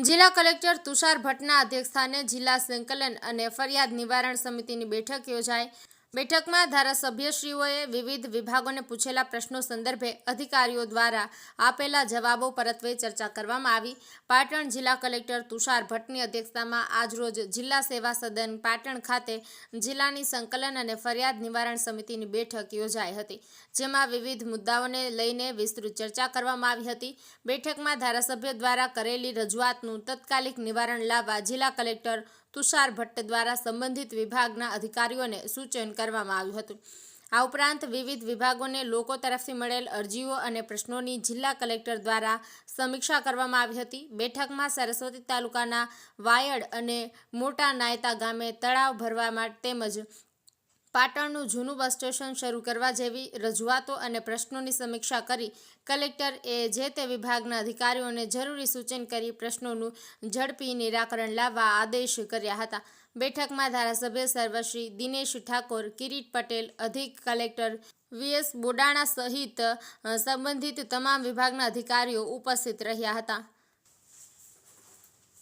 જિલ્લા કલેક્ટર તુષાર ભટ્ટના અધ્યક્ષસ્થાને જિલ્લા સંકલન અને ફરિયાદ નિવારણ સમિતિની બેઠક યોજાઈ. બેઠકમાં ધારાસભ્યશ્રીઓએ વિવિધ વિભાગોને પૂછેલા પ્રશ્નો સંદર્ભે અધિકારીઓ દ્વારા આપેલા જવાબો પરત્વે ચર્ચા કરવામાં આવી. પાટણ જિલ્લા કલેક્ટર તુષાર ભટ્ટની અધ્યક્ષતામાં આજરોજ જિલ્લા સેવા સદન પાટણ ખાતે જિલ્લાની સંકલન અને ફરિયાદ નિવારણ સમિતિની બેઠક યોજાઈ હતી, જેમાં વિવિધ મુદ્દાઓને લઈને વિસ્તૃત ચર્ચા કરવામાં આવી હતી. બેઠકમાં ધારાસભ્ય દ્વારા કરેલી રજૂઆતનું તત્કાલિક નિવારણ લાવવા જિલ્લા કલેક્ટર તુષાર ભટ્ટ દ્વારા સંબંધિત વિભાગના અધિકારીઓને સૂચન કરવામાં આવ્યું હતું. આ ઉપરાંત વિવિધ વિભાગોને લોકો તરફથી મળેલ અરજીઓ અને પ્રશ્નોની જિલ્લા કલેક્ટર દ્વારા સમીક્ષા કરવામાં આવી હતી. બેઠકમાં સરસ્વતી તાલુકાના વાયડ અને મોટા નાયતા ગામે તળાવ ભરવા માટે તેમજ પાટણનું જૂનું બસ સ્ટેશન શરૂ કરવા જેવી રજૂઆતો અને પ્રશ્નોની સમીક્ષા કરી કલેક્ટર એ જે તે વિભાગના અધિકારીઓને જરૂરી સૂચન કરી પ્રશ્નોનું ઝડપી નિરાકરણ લાવવા આદેશ કર્યા હતા. બેઠકમાં ધારાસભ્ય સર્વશ્રી દિનેશ ઠાકોર, કિરીટ પટેલ, અધિક કલેક્ટર વીએસ બોડાણા સહિત સંબંધિત તમામ વિભાગના અધિકારીઓ ઉપસ્થિત રહ્યા હતા.